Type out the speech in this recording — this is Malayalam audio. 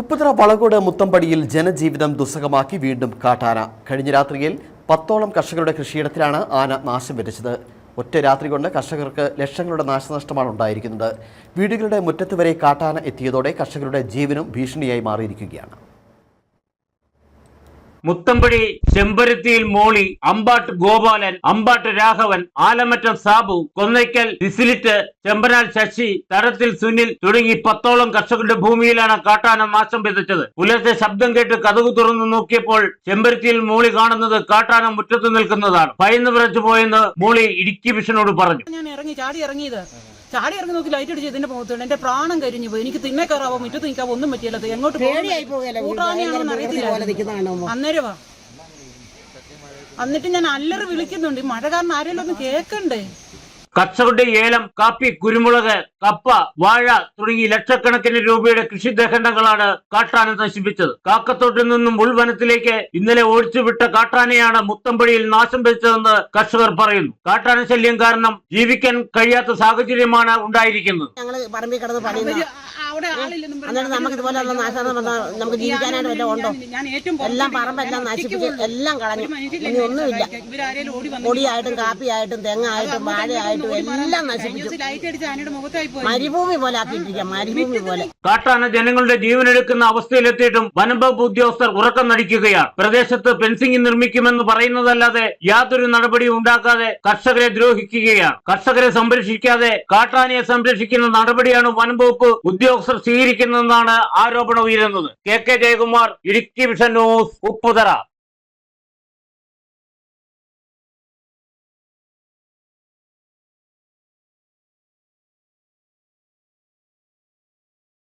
ഉപ്പുതറ വളകോട് മുത്തമ്പടിയിൽ ജനജീവിതം ദുസ്സഹമാക്കി വീണ്ടും കാട്ടാന. കഴിഞ്ഞ രാത്രിയിൽ പത്തോളം കർഷകരുടെ കൃഷിയിടത്തിലാണ് ആന നാശം വിതച്ചത്. ഒറ്റ രാത്രി കൊണ്ട് കർഷകർക്ക് ലക്ഷങ്ങളുടെ നാശനഷ്ടമാണ് ഉണ്ടായിരിക്കുന്നത്. വീടുകളുടെ മുറ്റത്ത് വരെ കാട്ടാന എത്തിയതോടെ കർഷകരുടെ ജീവനും ഭീഷണിയായി മാറിയിരിക്കുകയാണ്. മുത്തമ്പടി ചെമ്പരുത്തിയിൽ മോളി അമ്പാട്ട് ഗോപാലൻ അമ്പാട്ട് രാഘവൻ ആലമറ്റം സാബു കൊന്നയ്ക്കൽ ഡിസിലിറ്റ് ചെമ്പനാൽ ശശി തരത്തിൽ സുനിൽ തുടങ്ങി പത്തോളം കർഷകരുടെ ഭൂമിയിലാണ് കാട്ടാന നാശം വിതച്ചത്. പുലർച്ചെ ശബ്ദം കേട്ട് കഥകു തുറന്നു നോക്കിയപ്പോൾ ചെമ്പരുത്തിയിൽ മോളി കാണുന്നത് കാട്ടാന മുറ്റത്ത് നിൽക്കുന്നതാണ്. ഭയന്ന് വിറച്ചു പോയെന്ന് മോളി ഇടുക്കി വിഷനോട് പറഞ്ഞു. ഞാൻ ഇറങ്ങി ചാടി ഇറങ്ങിയത്. ചാടി ഇറങ്ങി നോക്കി ലൈറ്റ് അടിച്ച് ഇതിന്റെ പോകത്തു എന്റെ പ്രാണം കരിഞ്ഞു പോയി. എനിക്ക് തിന്നെ കയറാവോ? മുറ്റത്ത് നിൽക്കാവോ ഒന്നും പറ്റിയല്ല. എങ്ങോട്ട് കൂട്ടാനെയാണെന്ന് അറിയത്തില്ല. അന്നേരവാ എന്നിട്ട് ഞാൻ അല്ലറി വിളിക്കുന്നുണ്ട്. ഈ മഴ കാരണം ആരെങ്കിലും ഒന്ന് കേക്കണ്ടേ? കർഷകരുടെ ഏലം കാപ്പി കുരുമുളക് കപ്പ വാഴ തുടങ്ങി ലക്ഷക്കണക്കിന് രൂപയുടെ കൃഷിദഹണ്ഡങ്ങളാണ് കാട്ടാന നശിപ്പിച്ചത്. കാക്കത്തോട്ടിൽ നിന്നും ഉൾവനത്തിലേക്ക് ഇന്നലെ ഓടിച്ചുവിട്ട കാട്ടാനയാണ് മുത്തമ്പടിയിൽ നാശം വെച്ചതെന്ന് കർഷകർ പറയുന്നു. കാട്ടാന ശല്യം കാരണം ജീവിക്കാൻ കഴിയാത്ത സാഹചര്യമാണ് ഉണ്ടായിരിക്കുന്നത്. ഞങ്ങൾ പറമ്പിൽ കിടന്ന് പറഞ്ഞ് അന്നേരം നമുക്ക് ഇതുപോലെയുള്ള നാശം വന്നാൽ നമുക്ക് ജീവിക്കാനായിട്ട് വല്ല ഉണ്ടോ? ഞാൻ ഏറ്റവും എല്ലാം പറമ്പെല്ലാം നശിപ്പിച്ച് എല്ലാം കളഞ്ഞു. ഇനി ഒന്നുമില്ല. ഇവരാരേലും ഓടി വന്നു പൊടിയായിട്ടും കാപ്പിയായിട്ടും തെങ്ങായിട്ടും വാഴയായിട്ടും എല്ലാം നശിപ്പിച്ചു. ലൈറ്റ് അടിച്ച് ആനയുടെ മുഖത്തായി പോയി. മരുഭൂമി പോലെ മരുഭൂമി പോലെ. കാട്ടാന ജനങ്ങളുടെ ജീവൻ ജീവനെടുക്കുന്ന അവസ്ഥയിലെത്തിയിട്ടും വനംവകുപ്പ് ഉദ്യോഗസ്ഥർ ഉറക്കം നടിക്കുകയാണ്. പ്രദേശത്ത് ഫെൻസിംഗ് നിർമ്മിക്കുമെന്ന് പറയുന്നതല്ലാതെ യാതൊരു നടപടിയും ഉണ്ടാക്കാതെ കർഷകരെ ദ്രോഹിക്കുകയാണ്. കർഷകരെ സംരക്ഷിക്കാതെ കാട്ടാനയെ സംരക്ഷിക്കുന്ന നടപടിയാണ് വനംവകുപ്പ് ഉദ്യോഗസ്ഥർ സ്വീകരിക്കുന്നതെന്നാണ് ആരോപണം ഉയരുന്നത്. K K Jayakumar Idukki vision news Upputhara.